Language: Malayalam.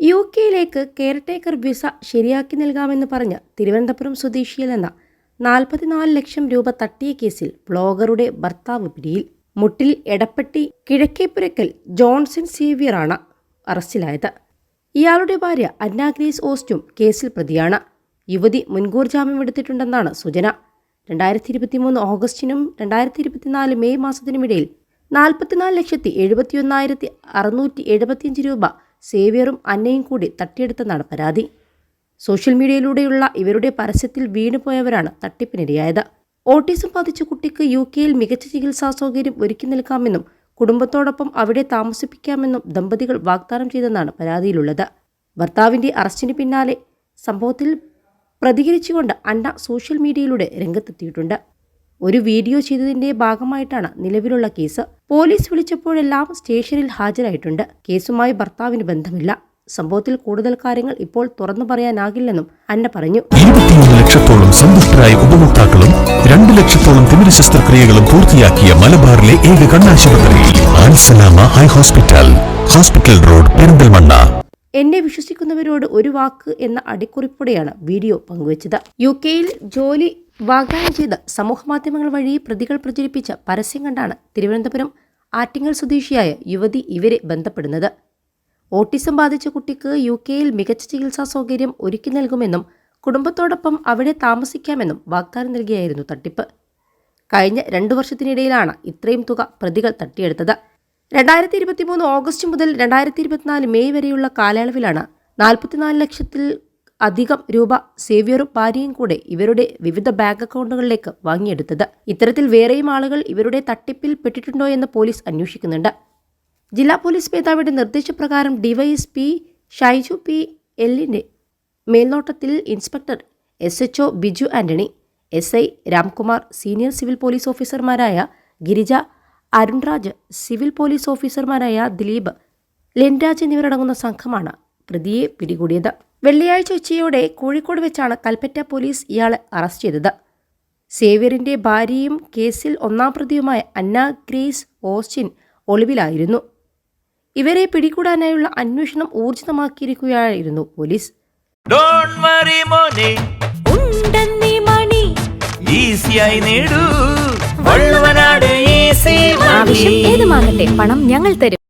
യു കെയിലേക്ക് കെയർടേക്കർ വിസ ശരിയാക്കി നൽകാമെന്ന് പറഞ്ഞ് തിരുവനന്തപുരം സ്വദേശിയിൽ നിന്ന് നാൽപ്പത്തിനാല് ലക്ഷം രൂപ തട്ടിയ കേസിൽ ബ്ലോഗറുടെ ഭർത്താവ് പിടിയിൽ. മുട്ടിൽ എടപ്പെട്ടി കിഴക്കേപ്പുരക്കൽ ജോൺസൺ സേവ്യറാണ് അറസ്റ്റിലായത്. ഇയാളുടെ ഭാര്യ അന്നാഗ്രേസ് ഓസ്റ്റും കേസിൽ പ്രതിയാണ്. യുവതി മുൻകൂർ ജാമ്യം എടുത്തിട്ടുണ്ടെന്നാണ് സൂചന. രണ്ടായിരത്തി ഇരുപത്തിമൂന്ന് ഓഗസ്റ്റിനും രണ്ടായിരത്തി ഇരുപത്തിനാല് മെയ് മാസത്തിനുമിടയിൽ നാൽപ്പത്തിനാല് ലക്ഷത്തി എഴുപത്തിയൊന്നായിരത്തി അറുന്നൂറ്റി എഴുപത്തിയഞ്ച് രൂപ സേവ്യറും അന്നയും കൂടി തട്ടിയെടുത്തെന്നാണ് പരാതി. സോഷ്യൽ മീഡിയയിലൂടെയുള്ള ഇവരുടെ പരസ്യത്തിൽ വീണുപോയവരാണ് തട്ടിപ്പിനിരയായത്. ഓട്ടിസം ബാധിച്ച കുട്ടിക്ക് യു കെയിൽ മികച്ച ചികിത്സാ സൗകര്യം ഒരുക്കി നൽകാമെന്നും കുടുംബത്തോടൊപ്പം അവിടെ താമസിപ്പിക്കാമെന്നും ദമ്പതികൾ വാഗ്ദാനം ചെയ്തെന്നാണ് പരാതിയിലുള്ളത്. ഭർത്താവിന്റെ അറസ്റ്റിന് പിന്നാലെ സംഭവത്തിൽ പ്രതികരിച്ചുകൊണ്ട് അന്ന സോഷ്യൽ മീഡിയയിലൂടെ രംഗത്തെത്തിയിട്ടുണ്ട്. ഒരു വീഡിയോ ചെയ്തതിന്റെ ഭാഗമായിട്ടാണ് നിലവിലുള്ള കേസ്. പോലീസ് വിളിച്ചപ്പോഴെല്ലാം സ്റ്റേഷനിൽ ഹാജരായിട്ടുണ്ട്. കേസുമായി ഭർത്താവിന് ബന്ധമില്ല. സംഭവത്തിൽ കൂടുതൽ കാര്യങ്ങൾ ഇപ്പോൾ തുറന്നു പറയാനാകില്ലെന്നും അന്ന പറഞ്ഞു. ലക്ഷത്തോളം സന്തുഷ്ടരായ ഉപഭോക്താക്കളും രണ്ട് ലക്ഷത്തോളം തിമിര ശസ്ത്രക്രിയകളും പൂർത്തിയാക്കിയ മലബാറിലെ ഏക കണ്ണാശുപത്രി high hospital hospital road Perinthalmanna. എന്നെ വിശ്വസിക്കുന്നവരോട് ഒരു വാക്ക് എന്ന അടിക്കുറിപ്പോടെയാണ് വീഡിയോ പങ്കുവച്ചത്. യു കെയിൽ ജോലി വാഗ്ദാനം ചെയ്ത് സമൂഹമാധ്യമങ്ങൾ വഴി പ്രതികൾ പ്രചരിപ്പിച്ച പരസ്യം കണ്ടാണ് തിരുവനന്തപുരം ആറ്റിങ്ങൽ സ്വദേശിയായ യുവതി ഇവരെ ബന്ധപ്പെടുന്നത്. ഓട്ടിസം ബാധിച്ച കുട്ടിക്ക് യു കെയിൽ മികച്ച ചികിത്സാ സൗകര്യം ഒരുക്കി നൽകുമെന്നും കുടുംബത്തോടൊപ്പം അവിടെ താമസിക്കാമെന്നും വാഗ്ദാനം നൽകിയായിരുന്നു തട്ടിപ്പ്. കഴിഞ്ഞ രണ്ടു വർഷത്തിനിടയിലാണ് ഇത്രയും തുക പ്രതികൾ തട്ടിയെടുത്തത്. രണ്ടായിരത്തി ഇരുപത്തിമൂന്ന് ഓഗസ്റ്റ് മുതൽ രണ്ടായിരത്തി ഇരുപത്തിനാല് മെയ് വരെയുള്ള കാലയളവിലാണ് നാൽപ്പത്തിനാല് ലക്ഷത്തിൽ അധികം രൂപ സേവ്യറും ഭാര്യയും കൂടെ ഇവരുടെ വിവിധ ബാങ്ക് അക്കൗണ്ടുകളിലേക്ക് വാങ്ങിയെടുത്തത്. ഇത്തരത്തിൽ വേറെയും ആളുകൾ ഇവരുടെ തട്ടിപ്പിൽ പെട്ടിട്ടുണ്ടോ എന്ന് പോലീസ് അന്വേഷിക്കുന്നുണ്ട്. ജില്ലാ പോലീസ് മേധാവിയുടെ നിർദ്ദേശപ്രകാരം ഡിവൈഎസ്പി ഷൈജു പി എല്ലിന്റെ മേൽനോട്ടത്തിൽ inspector S H O Biju Antony S I Ramkumar senior civil police ഓഫീസർമാരായ ഗിരിജ അരുൺരാജ് സിവിൽ പോലീസ് ഓഫീസർമാരായ ദിലീപ് ലെൻരാജ് എന്നിവരടങ്ങുന്ന സംഘമാണ് പ്രതിയെ പിടികൂടിയത്. വെള്ളിയാഴ്ച ഉച്ചയോടെ കോഴിക്കോട് വെച്ചാണ് കൽപ്പറ്റ പോലീസ് ഇയാളെ അറസ്റ്റ് ചെയ്തത്. സേവ്യറിന്റെ ഭാര്യയും കേസിൽ ഒന്നാം പ്രതിയുമായ അന്ന ഗ്രേസ് ഓസ്റ്റിൻ ഒളിവിലായിരുന്നു. ഇവരെ പിടികൂടാനായുള്ള അന്വേഷണം ഊർജിതമാക്കിയിരിക്കുകയായിരുന്നു പോലീസ്. ഏത് വറി മോനെ. ഉണ്ടെന്നീ മണി. ഈസിയായി നേടൂ. വള്ളുവനാട് ഈസി ആവശ്യം ഏതുമാകട്ടെ പണം ഞങ്ങൾ തരും.